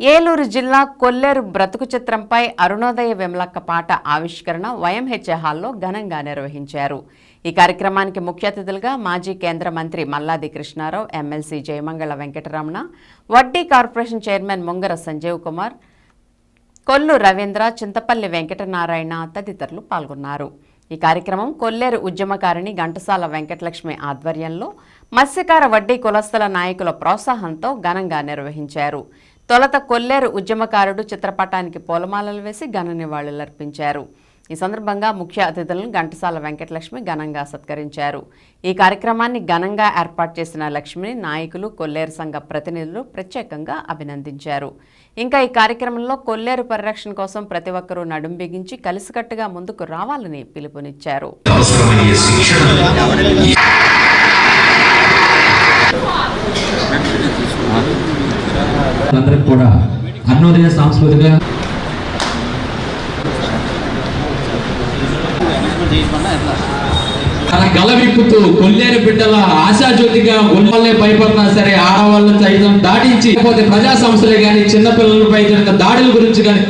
ఏలూరు జిల్లా కొల్లేరు బ్రతుకు చిత్రంపై అరుణోదయ విమలక్క పాట ఆవిష్కరణ వైఎంహెచ్ఏ హాల్లో ఘనంగా నిర్వహించారు. ఈ కార్యక్రమానికి ముఖ్య అతిథులుగా మాజీ కేంద్ర మంత్రి మల్లాది కృష్ణారావు ఎమ్మెల్సీ జయమంగళ వెంకటరమణ వడ్డీ కార్పొరేషన్ చైర్మన్ ముంగర సంజీవ్ కుమార్ కొల్లు రవీంద్ర చింతపల్లి వెంకటనారాయణ తదితరులు పాల్గొన్నారు. ఈ కార్యక్రమం కొల్లేరు ఉద్యమకారిణి ఘంటసాల వెంకటలక్ష్మి ఆధ్వర్యంలో మత్స్యకార వడ్డీ కులస్తుల నాయకుల ప్రోత్సాహంతో ఘనంగా నిర్వహించారు. తొలత కొల్లేరు ఉద్యమకారుడు చిత్రపటానికి పూలమాలలు వేసి ఘన నివాళులర్పించారు ఈ సందర్భంగా ముఖ్య అతిథులను ఘంటసాల వెంకటలక్ష్మి ఘనంగా సత్కరించారు. ఈ కార్యక్రమాన్ని ఘనంగా ఏర్పాటు చేసిన లక్ష్మిని నాయకులు కొల్లేరు సంఘ ప్రతినిధులు ప్రత్యేకంగా అభినందించారు. ఇంకా ఈ కార్యక్రమంలో కొల్లేరు పరిరక్షణ కోసం ప్రతి ఒక్కరూ నడుం బిగించి కలిసికట్టుగా ముందుకు రావాలని పిలుపునిచ్చారు. కూడా అన్నోదయ సాంస్కృతిక తన గల విప్పుతూ కొల్లేరు బిడ్డల ఆశాజ్యోతిగా ఉన్నవాళ్ళే భయపడినా సరే ఆడవాళ్ళ సైతం దాటించి లేకపోతే ప్రజా సంస్థలే కానీ చిన్నపిల్లలపై జరిగిన దాడుల గురించి కానీ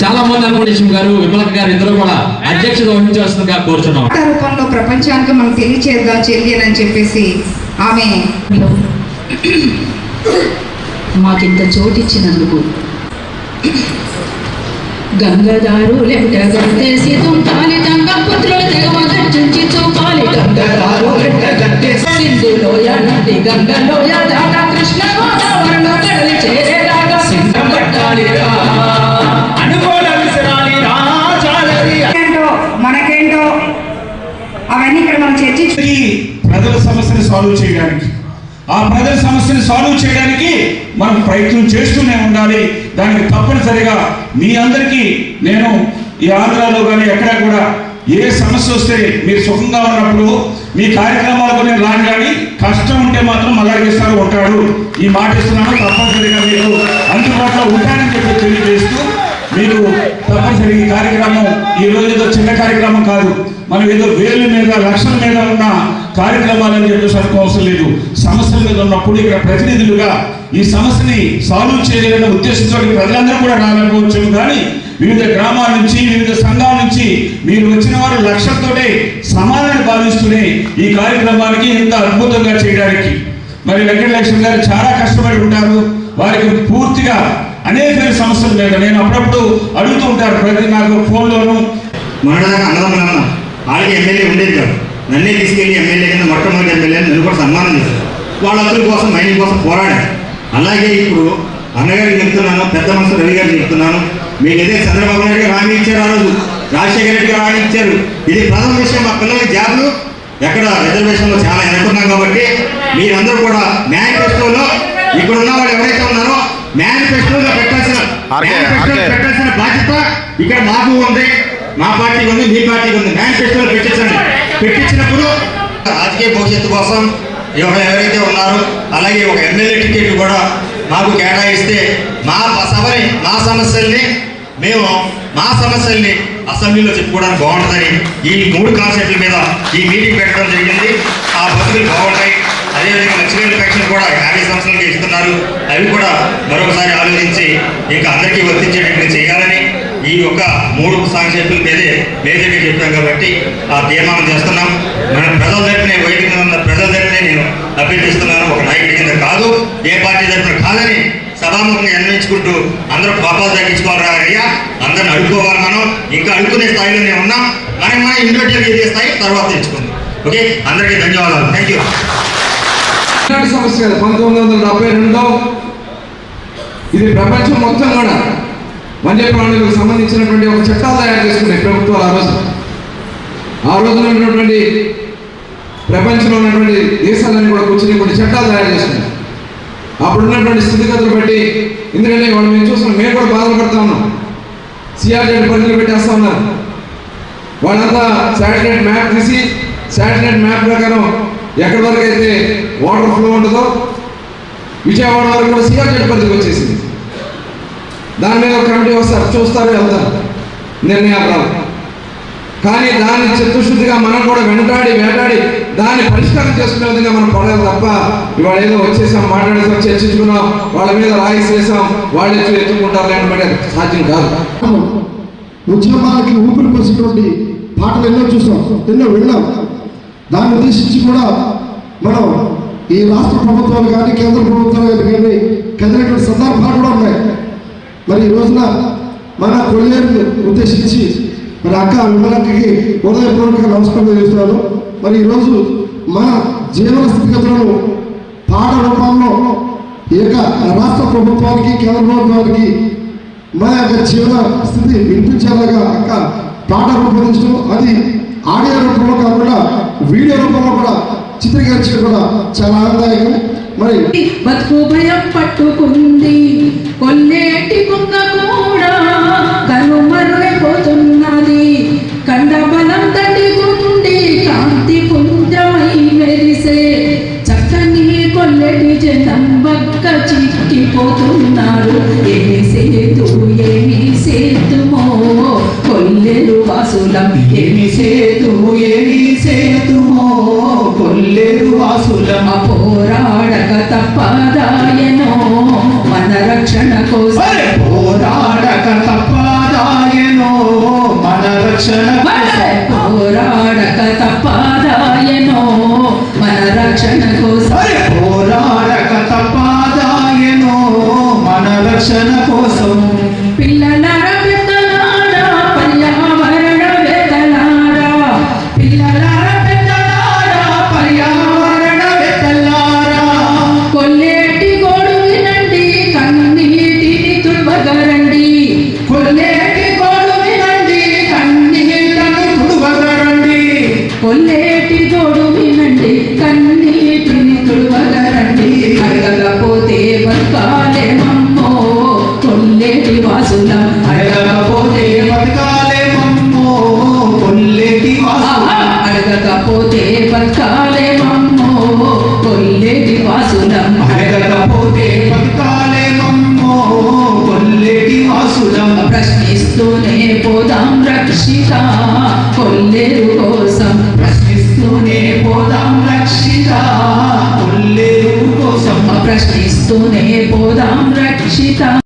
చాలా మంది అనుకుంటేశం గారు విమలక్ గారు ఇద్దరు కూడా అధ్యక్షత వహించాల్సిందిగా కోరుచున్నాం. రూపంలో ప్రపంచానికి మనం తెలియచేద్దాం చెల్లి అని చెప్పేసి ఆమె మాకింత చోటిచ్చినందుకు. గంగదారు లెంట గంటేసి తుంపాలి గంగ పుత్రులు తెగమగర్జించి చూపాలి. గంగదారు లెంట నది గంగలోయ దాట కృష్ణ గోదావరిలో కడలి చేరేదాకా సింహం పట్టాలిరా ఏంటో మనకేంటో అవన్నీ ఇక్కడ మనం చర్చించు ప్రజల సమస్యని సాల్వ్ చేయడానికి ఆ ప్రజల సమస్యని సాల్వ్ చేయడానికి మనం ప్రయత్నం చేస్తూనే ఉండాలి. దానికి తప్పనిసరిగా మీ అందరికీ నేను ఈ ఆంధ్రాలో కానీ ఎక్కడ కూడా ఏ సమస్య వస్తే మీరు సుఖంగా ఉన్నప్పుడు మీ కార్యక్రమాలకు నేను రాను కానీ కష్టం ఉంటే మాత్రం అలాగే ఉంటాడు ఈ మాట ఇస్తున్నాను. తప్పనిసరిగా మీరు అందుబాటులో ఉంటానని చెప్పి తెలియజేస్తూ మీరు తప్పనిసరి ఈ కార్యక్రమం ఈ రోజు ఏదో చిన్న కార్యక్రమం కాదు. మనం ఏదో వేలు మీద లక్షల మీద ఉన్న కార్యక్రమాలని చెప్పేసి అనుకోవాల్సిన లేదు. సమస్యల మీద ఉన్నప్పుడు ఇక్కడ ప్రతినిధులుగా ఈ సమస్యని సాల్వ్ చేయాలనే ఉద్దేశంతో ప్రజలందరూ కూడా రావాలనుకోవచ్చు కానీ వివిధ గ్రామాల నుంచి వివిధ సంఘాల నుంచి మీరు వచ్చిన వారు లక్ష్యంతోనే సమానాన్ని భావిస్తూనే ఈ కార్యక్రమానికి ఇంత అద్భుతంగా చేయడానికి. మరి వెంకటలక్ష్మి గారు చాలా కష్టపడి ఉంటారు. వారికి పూర్తిగా అనేక సమస్యల మీద నేను అప్పుడప్పుడు అడుగుతూ ఉంటారు ప్రతి నాకు ఫోన్లోను మన అన్నదమ్ములు అన్న వాళ్ళకి ఎమ్మెల్యే ఉండేది కాదు. నన్నే తీసుకెళ్ళి ఎమ్మెల్యే కింద మొట్టమొదటి ఎమ్మెల్యే నన్ను కూడా సన్మానం చేశారు. వాళ్ళందరి కోసం మైనింగ్ కోసం పోరాడారు. అలాగే ఇప్పుడు అన్నగారికి చెప్తున్నాను పెద్ద మనసు రవి గారికి చెప్తున్నాను మీకు ఏదే చంద్రబాబు నాయుడు గారు హామీ ఇచ్చారు ఆ రోజు. రాజశేఖర రెడ్డి గారు హామీ ఇచ్చారు. ఇది ప్రథమ విషయం. మా పిల్లలకి జాబులు ఎక్కడ రిజర్వేషన్లో చాలా వెనుకున్నాం కాబట్టి మీరందరూ కూడా మేనిఫెస్టోలో ఇక్కడ ఉన్న వాళ్ళు ఎవరైతే ఉన్నారో మేనిఫెస్టోలో పెట్టాల్సిన పెట్టాల్సిన బాధ్యత ఇక్కడ మాకు ఉంది. మా పార్టీకి ఉంది మీ పార్టీకి ఉంది. మేనిఫెస్టోలో పెట్టించండి పెట్టించినప్పుడు రాజకీయ భవిష్యత్తు కోసం ఎవ- ఎవరైతే ఉన్నారో అలాగే ఒక ఎమ్మెల్యే టికెట్ కూడా మాకు కేటాయిస్తే మా సభని మా సమస్యల్ని మేము మా సమస్యల్ని అసెంబ్లీలో చెప్పుకోవడానికి బాగుంటుందని ఈ మూడు కాన్సెప్ట్ల మీద ఈ మీటింగ్ పెట్టడం జరిగింది. ఆ బతుకులు బాగుంటాయి. అదేవిధంగా లక్ష్మీ పెన్షన్ కూడా యాభై సంవత్సరాలకి ఇస్తున్నారు. అవి కూడా మరొకసారి ఆలోచించి ఇంకా అందరికీ వర్తించేటట్టు చేయాలని ఈ యొక్క మూడు కాన్సెప్ట్ల మీదే మేజర్గా చెప్పాం కాబట్టి ఆ తీర్మానం చేస్తున్నాం. మన ప్రజల తరపునే వైద్య మీద ఉన్న ప్రజల తరపునే నేను అభ్యర్థిస్తున్నాను. ఒక నాయకుడి కింద కాదు ఏ పార్టీ తరపున కాదని సభాముఖంగా అన్వయించుకుంటూ అందరూ కోపాలు తగ్గించుకోవాలి అయ్యా. అందరిని అడుక్కోవాలి మనం. ఇంకా అడుక్కునే స్థాయిలోనే ఉన్నాం. మనం మనం ఇండివిజువల్ ఏ స్థాయి తర్వాత తెచ్చుకుందాం ఓకే? అందరికీ ధన్యవాదాలు. థ్యాంక్ యూ ఇలాంటి సమస్య పంతొమ్మిది వందల డెబ్బై రెండులో ఇది ప్రపంచం మొత్తం కూడా వన్యప్రాణులకు సంబంధించినటువంటి ఒక చట్టాలు తయారు చేసుకున్నాయి ప్రభుత్వాలు ఆ రోజు. ఆ రోజున ఉన్నటువంటి ప్రపంచంలో ఉన్నటువంటి దేశాలన్నీ కూడా కూర్చుని కొన్ని చట్టాలు తయారు చేసుకున్నాయి. అప్పుడు ఉన్నటువంటి స్థితిగతులు బట్టి ఎందుకంటే వాళ్ళు మేము చూస్తున్నాం మేము కూడా బాధలు పడతా ఉన్నాం. సిఆర్జెడ్ పరిధిలో పెట్టేస్తా ఉన్నారు. వాళ్ళంతా శాటిలైట్ మ్యాప్ తీసి శాటిలైట్ మ్యాప్ ప్రకారం ఎక్కడి వరకు అయితే వాటర్ ఫ్లో ఉంటుందో విజయవాడ వరకు కూడా సిఆర్జెడ్ పరిధికి వచ్చేసింది. దాని మీద కమిటీ వస్తారు చూస్తారు వెళ్తారు. నిర్ణయాలు రావు. కానీ దాన్ని చిత్తశుద్ధిగా మనం కూడా వెంటాడి వేటాడి దాన్ని పరిష్కారం చేసుకునే విధంగా మనం పడాలి తప్ప ఇవాళ ఏదో వచ్చేసాం మాట్లాడేసాం చర్చించుకున్నాం వాళ్ళ మీద రాయి చేసాం వాళ్ళు ఎత్తు ఎత్తుకుంటారు లేకపోతే సాధ్యం కాదు. ఉద్యమాలకి ఊపిరి పోసినటువంటి పాటలు ఎన్నో చూసాం ఎన్నో విన్నాం. దాన్ని ఉద్దేశించి కూడా మనం ఈ రాష్ట్ర ప్రభుత్వాలు కానీ కేంద్ర ప్రభుత్వాలు కానీ కదిలేటువంటి సందర్భాలు కూడా ఉన్నాయి. మరి ఈ రోజున మన కొల్లేరుని ఉద్దేశించి మరి అక్క విమలక్కకి హృదయపూర్వక నమస్కారం చేస్తున్నాను. మరి ఈరోజు మన జీవన స్థితిగతులను పాట రూపంలో ఈ యొక్క రాష్ట్ర ప్రభుత్వానికి కేంద్ర ప్రభుత్వానికి మన యొక్క జీవన స్థితి వినిపించేలాగా అక్క పాట రూపొందించడం. అది ఆడియో రూపంలో కాకుండా వీడియో రూపంలో కూడా చిత్రీకరించడం కూడా చాలా ఆనందదాయకం. బతుకు భయం పట్టుకుంది. కొల్లేటి కుంగ కూడా కనుమరుగైపోతున్నది కండ బలం తడి కాంతి పుంజమై మెరిసే చక్కని కొల్లెటి జనం బక్క చిక్కిపోతున్నారు. ఏమి సేతు ఏమి సేతుమో కొల్లెలు వాసులం. ఏమి సేతు ఏమి సేతుమో కొల్లేదు వాసులం. పోరాడక తప్పదాయనో మన రక్షణ కోసం. పోరాడక తప్పదాయనో మన రక్షణ పోరాడక తప్పదాయనో మన రక్షణ కోసం. పోరాడక తప్పదాయనో మన రక్షణ కోసం. పిల్లల ప్రశ్నిస్తూనే పోదాం రక్షిత. కొల్లేరు కోసం ప్రశ్నిస్తూనే పోదాం రక్షిత. కొల్లేరు కోసం ప్రశ్నిస్తూనే పోదాం రక్షిత.